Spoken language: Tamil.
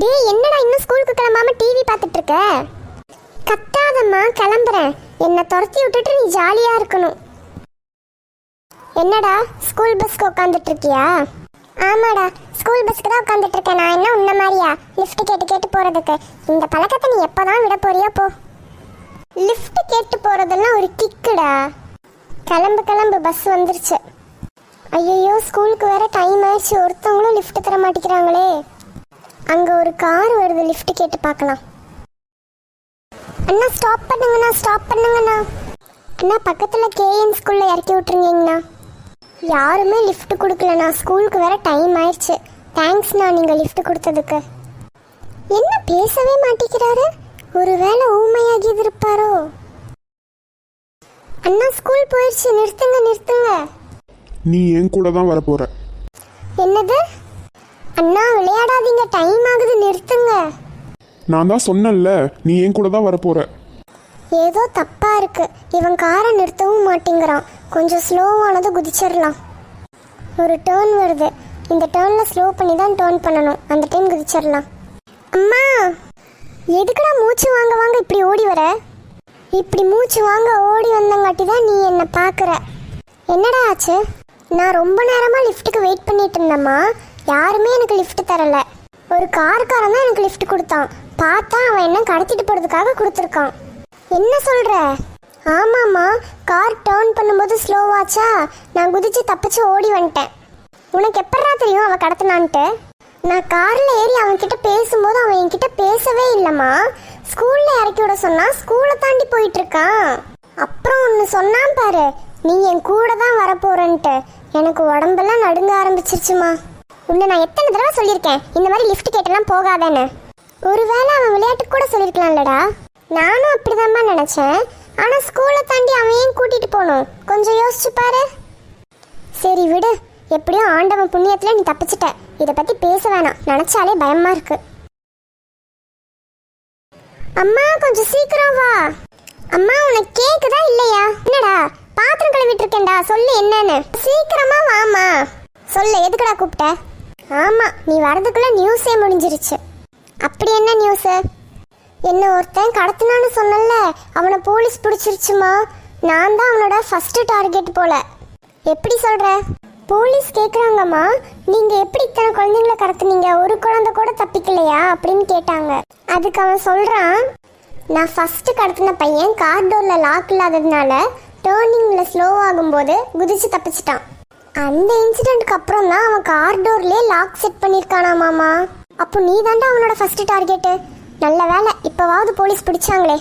டேய் என்னடா இன்னும் ஸ்கூலுக்கு கிளம்பாம டிவி பார்த்துட்டு இருக்க கத்தாதம்மா கிளம்புறேன். என்னை துரத்தி விட்டுட்டு நீ ஜாலியா இருக்கணும். என்னடா ஸ்கூல் பஸ்க்கு உட்காந்துட்டு இருக்கியா ஆமாடா ஸ்கூல் பஸ்க்கு தான் உட்காந்துட்டு இருக்கேன் நான் என்ன உன்ன மாதிரியா? லிஃப்ட் கேட்டு கேட்டு போறதுக்கு. இந்த பழக்கத்தை நீ எப்போதான் விட போறியோ போ. லிஃப்ட் கேட்டு போறதெல்லாம் ஒரு கிக்குடா கிளம்பு கிளம்பு பஸ் வந்துருச்சு. ஐயோ ஸ்கூலுக்கு வேற டைம் ஆயிடுச்சு ஒருத்தவங்களும் லிஃப்ட் தர மாட்டேங்கிறாங்களே. அங்க ஒரு கார் வருது. லிஃப்ட் கேட்டு பார்க்கலாம். அண்ணா ஸ்டாப் பண்ணுங்கண்ணா ஸ்டாப் பண்ணுங்கண்ணா. அண்ணா பக்கத்துல கேஎன் ஸ்கூல்ல இறக்கி விட்டுருங்கண்ணா யாருமே லிஃப்ட் கொடுக்கலண்ணா. ஸ்கூலுக்கு வேற டைம் ஆயிடுச்சு. தேங்க்ஸ்ண்ணா நீங்க லிஃப்ட் கொடுத்ததுக்கு. என்ன பேசவே மாட்டேங்கிறாரு? ஒருவேளை ஊமையாகி இருப்பாரோ? அண்ணா ஸ்கூல் போயிடுச்சு நிறுத்துங்க நிறுத்துங்க. நீ என் கூட தான் வரப்போற. என்னது? அண்ணா விளையாடாதீங்க. டைம் ஆகுது. நிறுத்துங்க. நான் தான் சொன்னேன்ல நீ என் கூட தான் வரப்போற. ஏதோ தப்பா இருக்கு. இவன் காரை நிறுத்தவும் மாட்டேங்கிறான். கொஞ்சம் ஸ்லோவானது குதிச்சிடலாம். ஒரு டேர்ன் வருது. இந்த டேர்ன்ல ஸ்லோ பண்ணி தான் டேர்ன் பண்ணணும். அந்த டைம் குதிச்சிடலாம். அம்மா எதுக்குடா மூச்சு வாங்க வாங்க இப்படி ஓடி வர? இப்படி மூச்சு வாங்க ஓடி வந்தங்காட்டி தான் நீ என்னை பார்க்குற. என்னடா ஆச்சு? நான் ரொம்ப நேரமாக லிஃப்ட்டுக்கு வெயிட் பண்ணிட்டு இருந்தேம்மா. யாருமே எனக்கு லிஃப்ட் தரல. ஒரு கார்காரன் தான் எனக்கு லிஃப்ட் கொடுத்தான். பார்த்தா அவன் என்ன கடத்திட்டு போகிறதுக்காக கொடுத்துருக்கான். என்ன சொல்ற? ஆமாம்மா கார் டேர்ன் பண்ணும்போது ஸ்லோவாச்சா நான் குதிச்சு தப்பிச்சு ஓடி வந்துட்டேன். உனக்கு எப்படா தெரியும் அவன் கடத்தினான்ட்டு? நான் காரில் ஏறி அவன்கிட்ட பேசும்போது அவன் என்கிட்ட பேசவே இல்லைம்மா. ஸ்கூலில் இறக்கி விட சொன்னா ஸ்கூலை தாண்டி போயிட்டு இருக்கான். அப்புறம் ஒன்று சொன்னான் பாரு. நீ என் கூட தான் வரப்போறன்ட்டு. எனக்கு உடம்பெல்லாம் நடுங்க ஆரம்பிச்சிருச்சுமா. உன்னை நான் எத்தனை தடவை சொல்லியிருக்கேன்? இந்த மாதிரி லிஃப்ட் கேட்டெல்லாம் போகாதேன்னு. ஒருவேளை அவன் விளையாட்டுக்கு கூட சொல்லியிருக்கலாம்லடா. நானும் அப்படிதாம்மா நினச்சேன். ஆனால் ஸ்கூலை தாண்டி அவன் ஏன் கூட்டிட்டு போகணும்? கொஞ்சம் யோசிச்சு பாரு. சரி விடு. எப்படியோ ஆண்டவன் புண்ணியத்தில் நீ தப்பிச்சிட்ட. இதை பற்றி பேச வேணாம். நினச்சாலே பயமாக இருக்கு. அம்மா கொஞ்சம் சீக்கிரம் வா. அம்மா உனக்கு கேக்குதா இல்லையா? என்னடா? பாத்திரம் கழுவிட்டு இருக்கேன்டா சொல்லு என்னன்னு. சீக்கிரமா வாமா சொல்லு எதுக்குடா கூப்பிட்ட? ஆமா நீ வரதுக்குள்ள நியூஸே முடிஞ்சிருச்சு. அப்படி என்ன நியூஸ் என்ன ஒருத்தன் கடத்தினான்னு சொன்னல அவனை போலீஸ் பிடிச்சிருச்சுமா? நான் தான் அவனோட ஃபர்ஸ்ட் டார்கெட் போல. எப்படி சொல்ற? போலீஸ் கேக்குறாங்கம்மா. நீங்க எப்படி இத்தனை குழந்தைங்கள கடத்துனீங்க? ஒரு குழந்தை கூட தப்பிக்கலையா? அப்படின்னு கேட்டாங்க. அதுக்கு அவன் சொல்றான் நான் ஃபர்ஸ்ட் கடத்தின பையன் கார் டோர்ல லாக் இல்லாததுனால டேர்னிங்ல ஸ்லோ ஆகும்போது குதிச்சு தப்பிச்சிட்டான். அந்த இன்சிடென்ட்க்கு அப்புறம் தான் அவன் கார் டோர்லயே லாக் செட் பண்ணிருக்கானா மாமா? அப்போ நீ தாண்டா அவனோட ஃபர்ஸ்ட் டார்கெட்டு நல்ல வேலை இப்போவாவது போலீஸ் பிடிச்சாங்களே.